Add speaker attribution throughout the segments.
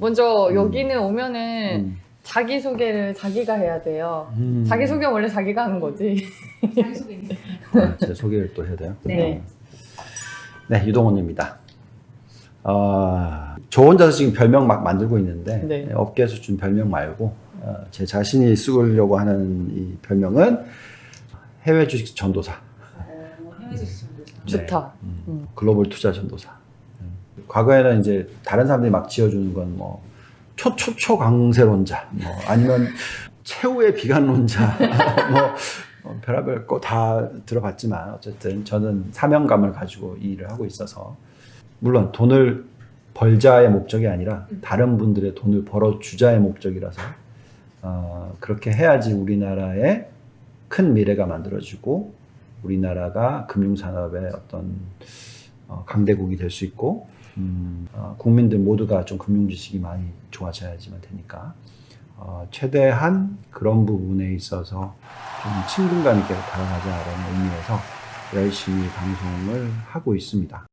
Speaker 1: 먼저
Speaker 2: 음.
Speaker 1: 여기는 오면은
Speaker 2: 음.
Speaker 1: 자기 소개를 자기가 해야 돼요.
Speaker 2: 음.
Speaker 1: 자기 소개 원래 자기가 하는 거지.
Speaker 3: 자기소개님.
Speaker 2: 아, 제 소개를 또 해야 돼요.
Speaker 1: 네.
Speaker 2: 네, 유동훈입니다. 어, 저 혼자서 지금 별명 막 만들고 있는데
Speaker 1: 네.
Speaker 2: 네, 업계에서 준 별명 말고 어, 제 자신이 쓰려고 하는 이 별명은 해외 주식 전도사,
Speaker 3: 어, 해외 직신도
Speaker 1: 좋다.
Speaker 2: 음,
Speaker 1: 음.
Speaker 2: 글로벌 투자 전도사. 음. 과거에는 이제 다른 사람들이 막 지어주는 건 뭐 초초초 강세론자, 뭐 아니면 최후의 비관론자, 뭐 어, 별의별 거 다 들어봤지만 어쨌든 저는 사명감을 가지고 이 일을 하고 있어서 물론 돈을 벌자의 목적이 아니라 다른 분들의 돈을 벌어주자의 목적이라서 어, 그렇게 해야지 우리나라의 큰 미래가 만들어지고 우리나라가 금융산업의 어떤 어, 강대국이 될 수 있고 음, 어, 국민들 모두가 좀 금융 지식이 많이 좋아져야지만 되니까 어, 최대한 그런 부분에 있어서 좀 친근감 있게 다가가자라는 의미에서 열심히 방송을 하고 있습니다.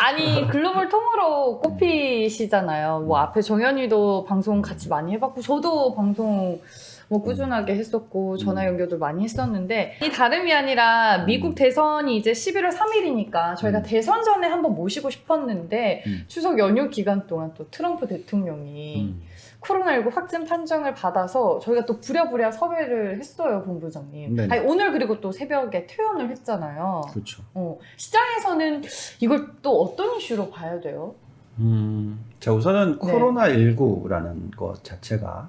Speaker 1: 아니 글로벌 통으로 꼽히시잖아요. 뭐 앞에 정현이도 방송 같이 많이 해봤고 저도 방송 뭐 꾸준하게 했었고 전화 연결도 많이 했었는데 이 다름이 아니라 미국 대선이 이제 11월 3일이니까 저희가
Speaker 2: 음.
Speaker 1: 대선 전에 한번 모시고 싶었는데
Speaker 2: 음.
Speaker 1: 추석 연휴 기간 동안 또 트럼프 대통령이
Speaker 2: 음.
Speaker 1: 코로나19 확진 판정을 받아서 저희가 또 부랴부랴 섭외를 했어요 본부장님.
Speaker 2: 네네.
Speaker 1: 아니, 오늘 그리고 또 새벽에 퇴원을 했잖아요.
Speaker 2: 그렇죠.
Speaker 1: 어, 시장에서는 이걸 또 어떤 이슈로 봐야 돼요?
Speaker 2: 음, 자 우선은
Speaker 1: 네.
Speaker 2: 코로나19라는 것 자체가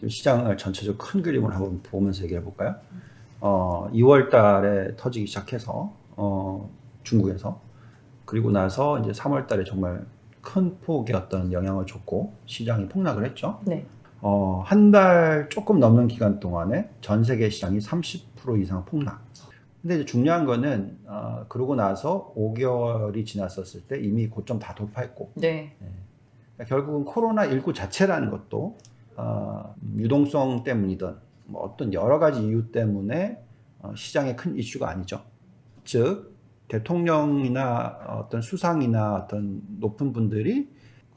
Speaker 2: 지금 시장을 전체적으로 큰 그림으로 한번 보면서 얘기해 볼까요? 어, 2월 달에 터지기 시작해서 어, 중국에서 그리고 나서 이제 3월 달에 정말 큰 폭의 어떤 영향을 줬고 시장이 폭락을 했죠.
Speaker 1: 네.
Speaker 2: 어, 한 달 조금 넘는 기간 동안에 전 세계 시장이 30% 이상 폭락. 근데 이제 중요한 거는 어, 그러고 나서 5개월이 지났었을 때 이미 고점 다 돌파했고
Speaker 1: 네.
Speaker 2: 그러니까 결국은 코로나 19 자체라는 것도 어, 유동성 때문이든 뭐 어떤 여러 가지 이유 때문에 어, 시장의 큰 이슈가 아니죠. 즉 대통령이나 어떤 수상이나 어떤 높은 분들이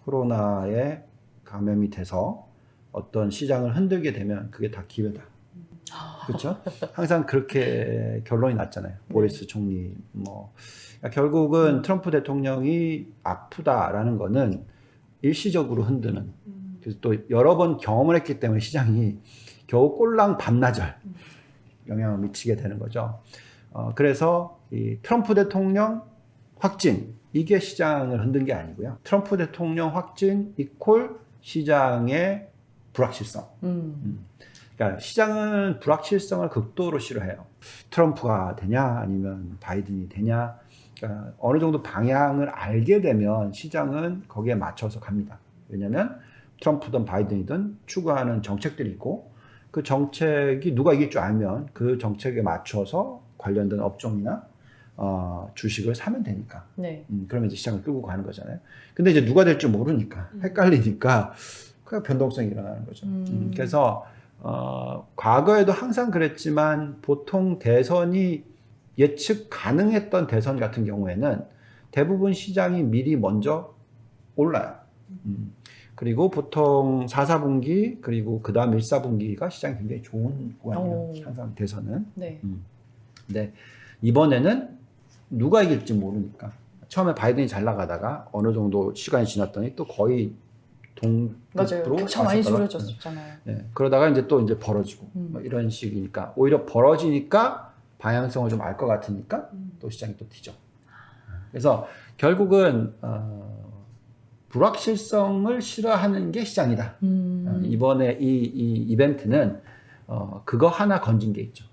Speaker 2: 코로나에 감염이 돼서 어떤 시장을 흔들게 되면 그게 다 기회다. 그렇죠? 항상 그렇게 결론이 났잖아요. 보리스 총리 뭐 그러니까 결국은 트럼프 대통령이 아프다라는 거는 일시적으로 흔드는 그래서 또 여러 번 경험을 했기 때문에 시장이 겨우 꼴랑 반나절 영향을 미치게 되는 거죠. 어, 그래서 이 트럼프 대통령 확진 이게 시장을 흔든 게 아니고요. 트럼프 대통령 확진 이콜 시장의 불확실성.
Speaker 1: 음.
Speaker 2: 그러니까 시장은 불확실성을 극도로 싫어해요. 트럼프가 되냐 아니면 바이든이 되냐. 그러니까 어느 정도 방향을 알게 되면 시장은 거기에 맞춰서 갑니다. 왜냐하면 트럼프든 바이든이든 추구하는 정책들이 있고 그 정책이 누가 이길 줄 알면 그 정책에 맞춰서 관련된 업종이나 어, 주식을 사면 되니까.
Speaker 1: 네.
Speaker 2: 음, 그러면 이제 시장을 끌고 가는 거잖아요. 근데 이제 누가 될지 모르니까
Speaker 3: 음.
Speaker 2: 헷갈리니까 그 변동성이 일어나는 거죠.
Speaker 1: 음.
Speaker 2: 음, 그래서 어, 과거에도 항상 그랬지만 보통 대선이 예측 가능했던 대선 같은 경우에는 대부분 시장이 미리 먼저 올라요. 음. 그리고 보통 4, 4분기 그리고 그 다음 1, 4분기가 시장이 굉장히 좋은 구간이에요.
Speaker 1: 오.
Speaker 2: 항상 대선은.
Speaker 1: 네.
Speaker 2: 근데 이번에는 누가 이길지 모르니까 처음에 바이든이 잘 나가다가 어느 정도 시간이 지났더니 또 거의
Speaker 1: 맞아요.
Speaker 2: 동급으로
Speaker 1: 격차 많이 줄어졌었잖아요.
Speaker 2: 네, 그러다가 이제 또 이제 벌어지고
Speaker 1: 음.
Speaker 2: 뭐 이런 식이니까 오히려 벌어지니까 방향성을 좀 알 것 같으니까 또 시장이 또 뒤져. 그래서 결국은 어, 불확실성을 싫어하는 게 시장이다.
Speaker 1: 음.
Speaker 2: 어, 이번에 이, 이 이벤트는 어, 그거 하나 건진 게 있죠.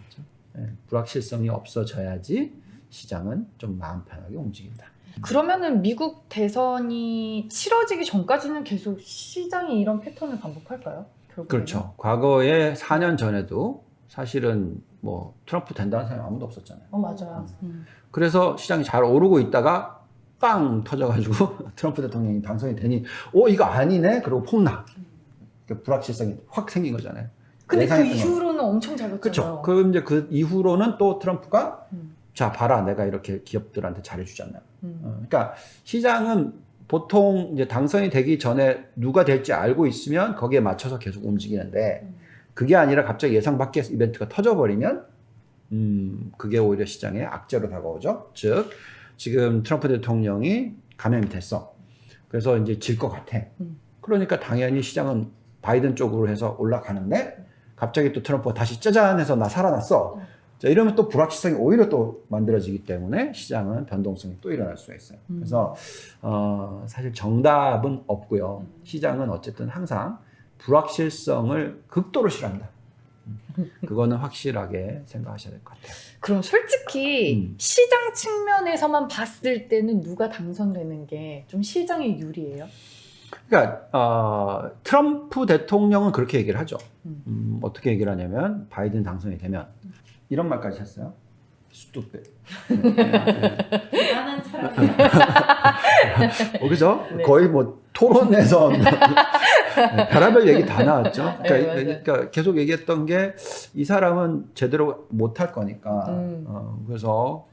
Speaker 2: 그렇죠? 예, 불확실성이 없어져야지 시장은 좀 마음 편하게 움직인다.
Speaker 1: 그러면은 미국 대선이 치러지기 전까지는 계속 시장이 이런 패턴을 반복할까요? 결국에는?
Speaker 2: 그렇죠. 과거에 4년 전에도 사실은 뭐 트럼프 된다는 사람이 아무도 없었잖아요.
Speaker 1: 어 맞아요. 음.
Speaker 2: 그래서 시장이 잘 오르고 있다가 빵 터져가지고 트럼프 대통령이 당선이 되니 어 이거 아니네 그리고 폭락. 그 불확실성이 확 생긴 거잖아요.
Speaker 1: 근데 그
Speaker 2: 예상했던.
Speaker 1: 이후로는 엄청 잘
Speaker 2: 그렇죠.
Speaker 1: 됐잖아요.
Speaker 2: 그 이제 그 이후로는 또 트럼프가
Speaker 1: 음.
Speaker 2: 자 봐라 내가 이렇게 기업들한테 잘해주잖아요.
Speaker 1: 음.
Speaker 2: 어, 그러니까 시장은 보통 이제 당선이 되기 전에 누가 될지 알고 있으면 거기에 맞춰서 계속 움직이는데 그게 아니라 갑자기 예상 밖의 이벤트가 터져버리면 음, 그게 오히려 시장에 악재로 다가오죠. 즉 지금 트럼프 대통령이 감염이 됐어. 그래서 이제 질 것 같아.
Speaker 1: 음.
Speaker 2: 그러니까 당연히 시장은 바이든 쪽으로 해서 올라가는데 갑자기 또 트럼프가 다시 짜잔 해서 나 살아났어. 자, 이러면 또 불확실성이 오히려 또 만들어지기 때문에 시장은 변동성이 또 일어날 수가 있어요.
Speaker 1: 음.
Speaker 2: 그래서 어, 사실 정답은 없고요. 시장은 어쨌든 항상 불확실성을 극도로 싫어한다. 음, 그거는 확실하게 생각하셔야 될 것 같아요.
Speaker 1: 그럼 솔직히
Speaker 2: 음.
Speaker 1: 시장 측면에서만 봤을 때는 누가 당선되는 게 좀 시장에 유리해요?
Speaker 2: 그러니까 어, 트럼프 대통령은 그렇게 얘기를 하죠.
Speaker 1: 음.
Speaker 2: 음, 어떻게 얘기를 하냐면 바이든 당선이 되면 이런 말까지 했어요. 스투페.
Speaker 3: 나는 사람이
Speaker 2: 어, 그죠?
Speaker 1: 네.
Speaker 2: 거의 뭐 토론에서 별의별 얘기 다 나왔죠. 그러니까,
Speaker 1: 네.
Speaker 2: 그러니까 계속 얘기했던 게 이 사람은 제대로 못할 거니까
Speaker 1: 음.
Speaker 2: 어, 그래서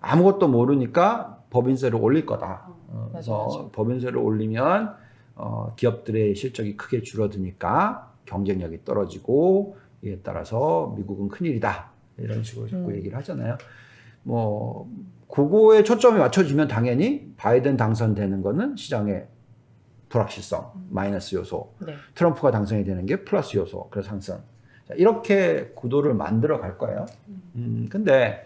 Speaker 2: 아무것도 모르니까 법인세를 올릴 거다. 어, 그래서
Speaker 1: 맞아, 맞아.
Speaker 2: 법인세를 올리면 어, 기업들의 실적이 크게 줄어드니까 경쟁력이 떨어지고 이에 따라서 미국은 큰일이다. 이런 식으로 자꾸
Speaker 1: 음.
Speaker 2: 얘기를 하잖아요. 뭐 그거에 초점이 맞춰지면 당연히 바이든 당선되는 거는 시장의 불확실성 마이너스 요소
Speaker 1: 네.
Speaker 2: 트럼프가 당선이 되는 게 플러스 요소 그래서 상승 자, 이렇게 구도를 만들어 갈 거예요 음, 근데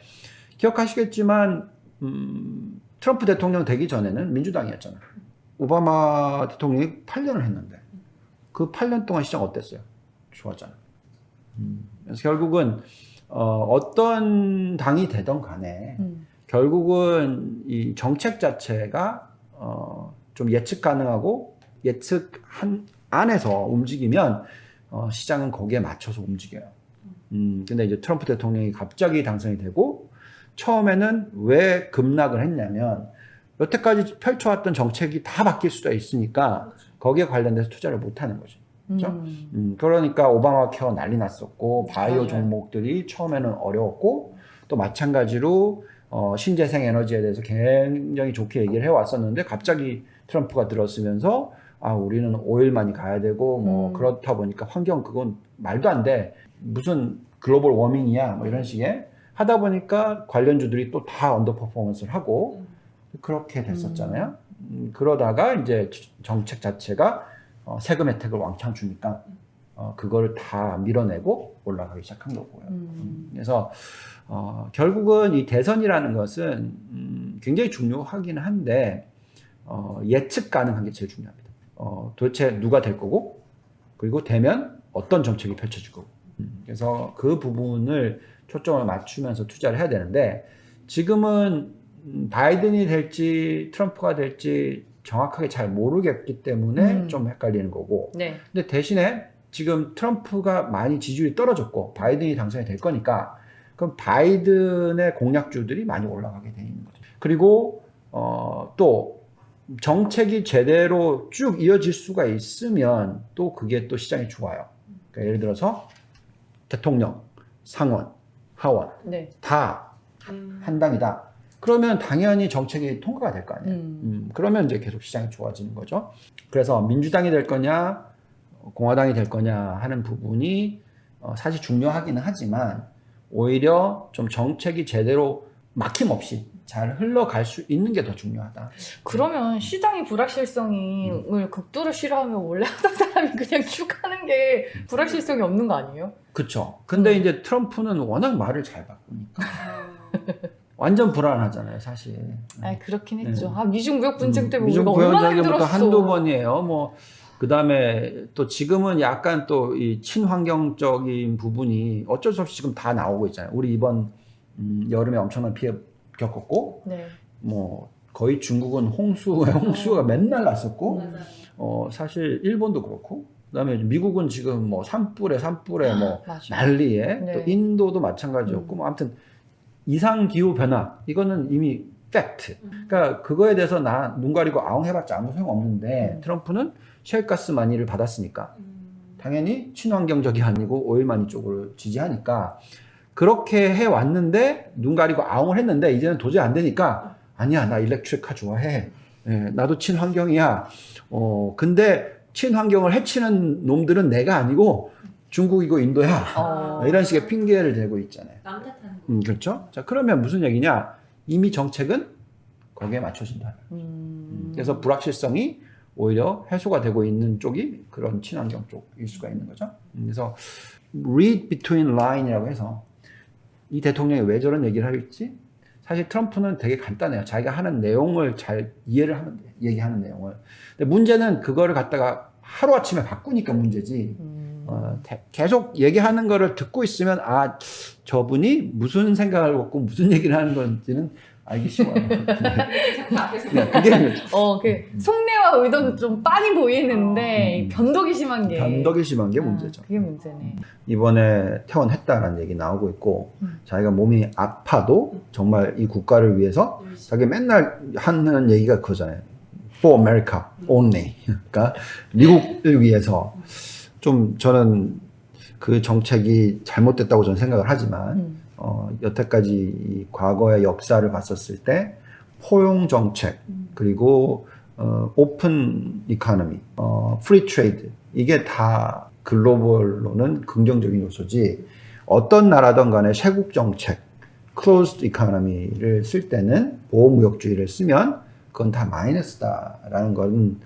Speaker 2: 기억하시겠지만 음, 트럼프 대통령 되기 전에는 민주당이었잖아요 오바마 대통령이 8년을 했는데 그 8년 동안 시장 어땠어요? 좋았잖아요 음, 그래서 결국은 어, 어떤 당이 되던 간에
Speaker 1: 음.
Speaker 2: 결국은 이 정책 자체가 어, 좀 예측 가능하고 예측 한 안에서 움직이면 어, 시장은 거기에 맞춰서 움직여요. 음, 근데 이제 트럼프 대통령이 갑자기 당선이 되고 처음에는 왜 급락을 했냐면 여태까지 펼쳐왔던 정책이 다 바뀔 수도 있으니까 거기에 관련돼서 투자를 못 하는 거죠. 그죠?
Speaker 1: 음.
Speaker 2: 음, 그러니까 오바마 케어 난리 났었고 바이오. 종목들이 처음에는 어려웠고 또 마찬가지로 어, 신재생 에너지에 대해서 굉장히 좋게 얘기를 해왔었는데 갑자기 트럼프가 들었으면서 아 우리는 오일만이 가야 되고 뭐
Speaker 1: 음.
Speaker 2: 그렇다 보니까 환경 그건 말도 안 돼 무슨 글로벌 워밍이야 뭐 이런 식의 하다 보니까 관련주들이 또 다 언더 퍼포먼스를 하고 그렇게 됐었잖아요. 음, 그러다가 이제 정책 자체가 어, 세금 혜택을 왕창 주니까 어, 그거를 다 밀어내고 올라가기 시작한 거고요.
Speaker 1: 음.
Speaker 2: 그래서 어, 결국은 이 대선이라는 것은 음, 굉장히 중요하긴 한데 어, 예측 가능한 게 제일 중요합니다. 어, 도대체 누가 될 거고 그리고 되면 어떤 정책이 펼쳐질 거고 음, 그래서 그 부분을 초점을 맞추면서 투자를 해야 되는데 지금은 음, 바이든이 될지 트럼프가 될지 정확하게 잘 모르겠기 때문에
Speaker 1: 음.
Speaker 2: 좀 헷갈리는 거고
Speaker 1: 네.
Speaker 2: 근데 대신에 지금 트럼프가 많이 지지율이 떨어졌고 바이든이 당선이 될 거니까 그럼 바이든의 공약주들이 많이 올라가게 돼 있는 거죠. 그리고 어, 또 정책이 제대로 쭉 이어질 수가 있으면 또 그게 또 시장이 좋아요. 그러니까 예를 들어서 대통령, 상원, 하원
Speaker 1: 네.
Speaker 2: 다
Speaker 3: 음.
Speaker 2: 한당이다. 그러면 당연히 정책이 통과가 될 거 아니에요.
Speaker 1: 음.
Speaker 2: 음, 그러면 이제 계속 시장이 좋아지는 거죠. 그래서 민주당이 될 거냐, 공화당이 될 거냐 하는 부분이 어, 사실 중요하기는 하지만 오히려 좀 정책이 제대로 막힘없이 잘 흘러갈 수 있는 게 더 중요하다.
Speaker 1: 그러면 시장이 불확실성을 극도로 싫어하면 원래 하던 사람이 그냥 쭉 하는 게 불확실성이 없는 거 아니에요?
Speaker 2: 그쵸. 근데
Speaker 1: 음.
Speaker 2: 이제 트럼프는 워낙 말을 잘 바꾸니까
Speaker 3: 아.
Speaker 2: 완전 불안하잖아요, 사실.
Speaker 1: 아 그렇긴 했죠.
Speaker 2: 네.
Speaker 1: 아 미중 무역 분쟁
Speaker 2: 음,
Speaker 1: 때문에
Speaker 2: 미중
Speaker 1: 우리가 얼마나 힘들었어.
Speaker 2: 한두 번이에요. 뭐 그다음에 또 지금은 약간 또 이 친환경적인 부분이 어쩔 수 없이 지금 다 나오고 있잖아요. 우리 이번 음, 여름에 엄청난 피해 겪었고
Speaker 1: 네.
Speaker 2: 뭐 거의 중국은 홍수에 홍수가 맨날 났었고
Speaker 3: 맞아요.
Speaker 2: 어 사실 일본도 그렇고 그다음에 미국은 지금 뭐 산불에 산불에 뭐
Speaker 1: 맞아.
Speaker 2: 난리에
Speaker 1: 네.
Speaker 2: 또 인도도 마찬가지였고
Speaker 1: 음.
Speaker 2: 뭐 아무튼 이상 기후 변화 이거는 이미 팩트.
Speaker 3: 음.
Speaker 2: 그러니까 그거에 대해서 나 눈 가리고 아웅 해봤자 아무 소용 없는데
Speaker 1: 음.
Speaker 2: 트럼프는 셰일가스 많이를 받았으니까
Speaker 3: 음.
Speaker 2: 당연히 친환경적이 아니고 오일 많이 쪽을 지지하니까 그렇게 해 왔는데 눈 가리고 아웅을 했는데 이제는 도저히 안 되니까 아니야 나 일렉트릭 카 좋아해 예, 나도 친환경이야. 어, 근데 친환경을 해치는 놈들은 내가 아니고 중국이고 인도야.
Speaker 1: 어.
Speaker 2: 이런 식의 핑계를 대고 있잖아요.
Speaker 3: 남 탓하는 거.
Speaker 2: 음, 그렇죠? 자, 그러면 무슨 얘기냐? 이미 정책은 거기에 맞춰진다.
Speaker 1: 음.
Speaker 2: 그래서 불확실성이 오히려 해소가 되고 있는 쪽이 그런 친환경 쪽일 수가 있는 거죠. 음, 그래서 read between line이라고 해서 이 대통령이 왜 저런 얘기를 할지 사실 트럼프는 되게 간단해요. 자기가 하는 내용을 잘 이해를 하면 돼. 얘기하는 내용을. 근데 문제는 그거를 갖다가 하루아침에 바꾸니까 문제지.
Speaker 1: 음.
Speaker 2: 어, 대- 계속 얘기하는 거를 듣고 있으면 아 저분이 무슨 생각을 갖고 무슨 얘기를 하는 건지는 알기 쉬워요. 네. 네, 그게
Speaker 1: 어, 그 속내와 의도는 좀 빤히 보이는데 이 변덕이 심한 게
Speaker 2: 변덕이 심한 게 문제죠.
Speaker 1: 아, 그게 문제네.
Speaker 2: 이번에 퇴원했다라는 얘기 나오고 있고
Speaker 1: 음.
Speaker 2: 자기가 몸이 아파도 정말 이 국가를 위해서. 자기 맨날 하는 얘기가 그거잖아요. For America only. 그러니까 미국을 위해서 좀 저는 그 정책이 잘못됐다고 저는 생각을 하지만
Speaker 1: 음.
Speaker 2: 어, 여태까지 이 과거의 역사를 봤었을 때 포용 정책
Speaker 3: 음.
Speaker 2: 그리고 어, 오픈 이카노미, 어, 프리 트레이드 이게 다 글로벌로는 긍정적인 요소지 어떤 나라든 간에 쇄국 정책, 클로즈드 이카노미를 쓸 때는 보호무역주의를 쓰면 그건 다 마이너스다라는 건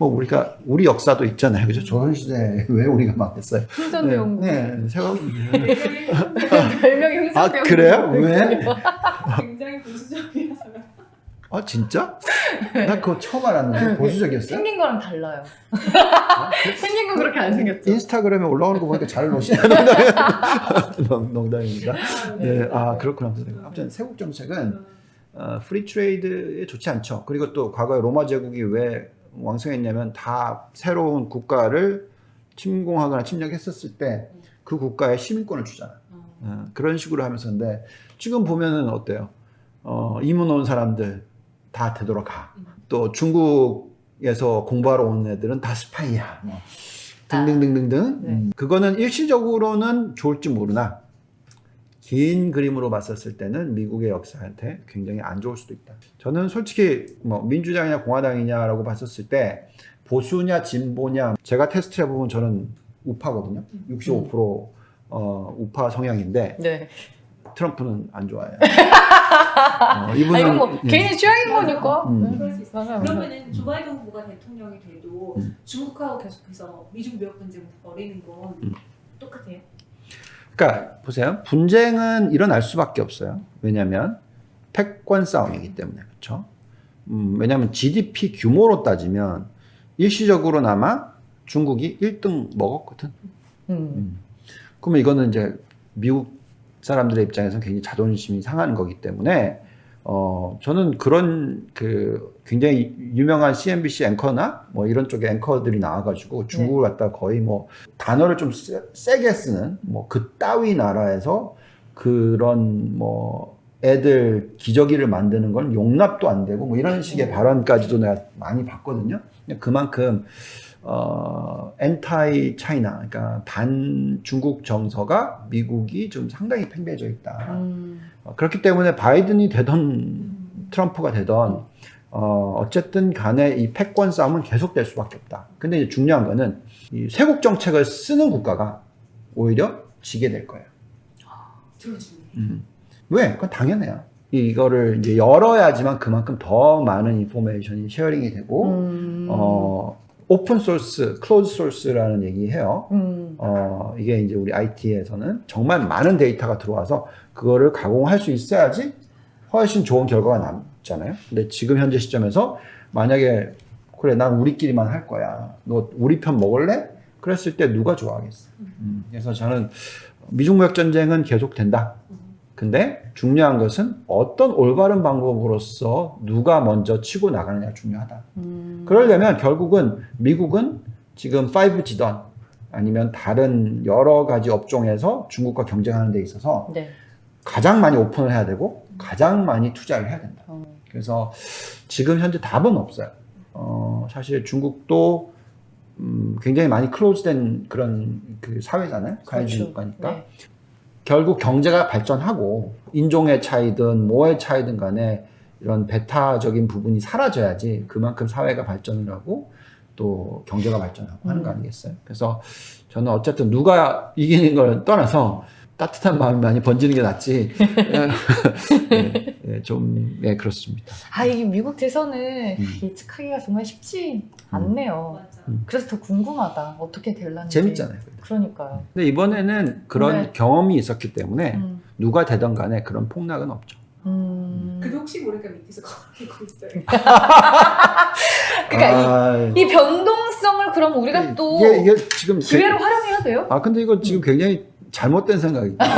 Speaker 2: 뭐 우리가 우리 역사도 있잖아요, 그죠? 조선시대 왜 우리가 막했어요?
Speaker 1: 흥선대원군.
Speaker 2: 네, 네, 세월
Speaker 1: 별명이 흥선대원군.
Speaker 2: 아 그래요? 왜?
Speaker 3: 굉장히 보수적이어서요.
Speaker 2: 아 진짜? 나 그거 처음 알았는데 보수적이었어요?
Speaker 1: 생긴 거랑 달라요. 생긴 건 그렇게 안 생겼죠.
Speaker 2: 인스타그램에 올라오는 거 보니까 잘 노시는 농- 농담입니다. 네, 아 그렇구나. 아무튼 세국 정책은 어, 프리 트레이드에 좋지 않죠. 그리고 또 과거에 로마 제국이 왜 왕성했냐면 다 새로운 국가를 침공하거나 침략했었을 때 그 국가에 시민권을 주잖아.
Speaker 3: 어.
Speaker 2: 어, 그런 식으로 하면서인데 지금 보면은 어때요? 어, 이문 온 사람들 다 되돌아가. 또 중국에서 공부하러 온 애들은 다 스파이야. 뭐. 등등등등등.
Speaker 1: 네.
Speaker 2: 음, 그거는 일시적으로는 좋을지 모르나 긴 그림으로 봤었을 때는 미국의 역사한테 굉장히 안 좋을 수도 있다. 저는 솔직히 뭐 민주당이냐 공화당이냐라고 봤었을 때 보수냐 진보냐 제가 테스트 해보면 저는 우파거든요. 65% 어, 우파 성향인데
Speaker 1: 네.
Speaker 2: 트럼프는 안 좋아해요. 어,
Speaker 1: 아,
Speaker 2: 이분은
Speaker 1: 이건 뭐
Speaker 2: 음,
Speaker 1: 개인의 취향인 거니까.
Speaker 2: 음.
Speaker 1: 네.
Speaker 3: 그럴 수 있어요.
Speaker 1: 맞아요.
Speaker 3: 그러면은 조 바이든 후보가 대통령이 돼도
Speaker 2: 음.
Speaker 3: 중국하고 계속해서 미중 무역 분쟁을 벌이는 건
Speaker 2: 음.
Speaker 3: 똑같아요.
Speaker 2: 그러니까 보세요. 분쟁은 일어날 수밖에 없어요. 왜냐하면 패권 싸움이기 때문에 그렇죠. 음, 왜냐하면 GDP 규모로 따지면 일시적으로나마 중국이 1등 먹었거든.
Speaker 1: 음.
Speaker 2: 그러면 이거는 이제 미국 사람들의 입장에서는 굉장히 자존심이 상하는 거기 때문에 어 저는 그런 그 굉장히 유명한 CNBC 앵커나 뭐 이런 쪽의 앵커들이 나와가지고 중국을 갖다 거의 뭐 단어를 좀 세, 세게 쓰는 뭐 그 따위 나라에서 그런 뭐 애들 기저귀를 만드는 건 용납도 안 되고 뭐 이런 식의 발언까지도 내가 많이 봤거든요. 그만큼 어, 엔타이 차이나, 그러니까 반 중국 정서가 미국이 좀 상당히 팽배해져 있다.
Speaker 1: 음.
Speaker 2: 어, 그렇기 때문에 바이든이 되던 트럼프가 되던 어, 어쨌든 간에 이 패권 싸움은 계속될 수밖에 없다. 근데 이제 중요한 거는 이 쇄국 정책을 쓰는 국가가 오히려 지게 될 거예요.
Speaker 3: 들어주네.
Speaker 2: 음. 왜? 그건 당연해요. 이거를 이제 열어야지만 그만큼 더 많은 인포메이션이 쉐어링이 되고
Speaker 1: 음.
Speaker 2: 어, 오픈 소스, 클로즈 소스라는 얘기해요.
Speaker 1: 음.
Speaker 2: 어, 이게 이제 우리 IT에서는 정말 많은 데이터가 들어와서 그거를 가공할 수 있어야지 훨씬 좋은 결과가 남잖아요. 근데 지금 현재 시점에서 만약에 그래, 난 우리끼리만 할 거야. 너 우리 편 먹을래? 그랬을 때 누가 좋아하겠어? 음, 그래서 저는 미중 무역 전쟁은 계속 된다. 근데 중요한 것은 어떤 올바른 방법으로서 누가 먼저 치고 나가느냐가 중요하다.
Speaker 1: 음.
Speaker 2: 그러려면 결국은 미국은 지금 5G던 아니면 다른 여러 가지 업종에서 중국과 경쟁하는 데 있어서
Speaker 1: 네.
Speaker 2: 가장 많이 오픈을 해야 되고 가장 많이 투자를 해야 된다.
Speaker 1: 어.
Speaker 2: 그래서 지금 현재 답은 없어요. 어, 사실 중국도 음, 굉장히 많이 클로즈된 그런 그 사회잖아요. 가해주
Speaker 1: 그렇죠. 네.
Speaker 2: 결국 경제가 발전하고 인종의 차이든 뭐의 차이든 간에 이런 배타적인 부분이 사라져야지 그만큼 사회가 발전을 하고 또 경제가 발전하고 하는 거
Speaker 1: 음.
Speaker 2: 아니겠어요? 그래서 저는 어쨌든 누가 이기는 걸 떠나서 따뜻한 마음이 많이 번지는 게 낫지. 예, 예, 좀, 예, 그렇습니다.
Speaker 1: 아 이게 미국 대선을
Speaker 2: 음.
Speaker 1: 예측하기가 정말 쉽지 않네요.
Speaker 3: 맞아.
Speaker 2: 음.
Speaker 1: 그래서 더 궁금하다. 어떻게 될란지.
Speaker 2: 재밌잖아요.
Speaker 1: 그러니까요.
Speaker 2: 근데 이번에는 그런
Speaker 1: 네.
Speaker 2: 경험이 있었기 때문에
Speaker 1: 음.
Speaker 2: 누가 되던 간에 그런 폭락은 없죠.
Speaker 1: 음.
Speaker 3: 근데 혹시 모르니까 밑에서 걸리고 있어요.
Speaker 1: 그러니까
Speaker 2: 아,
Speaker 1: 이, 이 변동성을 그럼 우리가 또
Speaker 2: 이게, 이게 지금
Speaker 1: 기회로 활용해야 돼요?
Speaker 2: 아 근데 이거 지금 굉장히 잘못된 생각이다.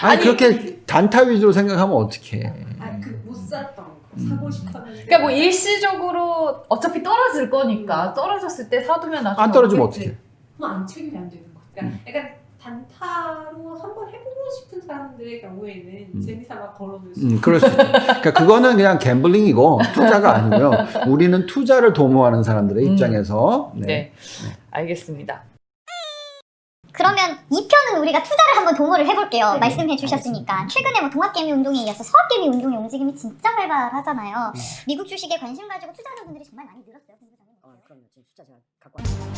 Speaker 2: 아니,
Speaker 1: 아니,
Speaker 2: 그렇게 단타 위주로 생각하면 어떡해.
Speaker 3: 아그못 샀던 거
Speaker 2: 음.
Speaker 3: 사고 싶었는데.
Speaker 1: 그러니까 뭐 일시적으로 어차피 떨어질 거니까 떨어졌을 때 사두면 나중에
Speaker 2: 안 떨어지면. 어떡해.
Speaker 3: 그럼 안 책임이 안 되는 거. 그러니까 약간 한번 해보고 싶은 사람들의 경우에는
Speaker 2: 음.
Speaker 3: 재미삼아 걸어놓을 수.
Speaker 2: 음, 그럴 수 있죠. 그러니까 그거는 그냥 갬블링이고 투자가 아니고요. 우리는 투자를 도모하는 사람들의
Speaker 1: 음.
Speaker 2: 입장에서 네.
Speaker 1: 네. 알겠습니다.
Speaker 4: 그러면 2편은 우리가 투자를 한번 동원을 해볼게요.
Speaker 3: 네.
Speaker 4: 말씀해 주셨으니까. 최근에 뭐 동학개미 운동에 이어서 서학개미 운동의 움직임이 진짜 활발하잖아요. 미국 주식에 관심 가지고 투자하는 분들이 정말 많이 늘었어요.
Speaker 5: 어, 그럼요. 지금 숫자 제가 갖고 왔어요.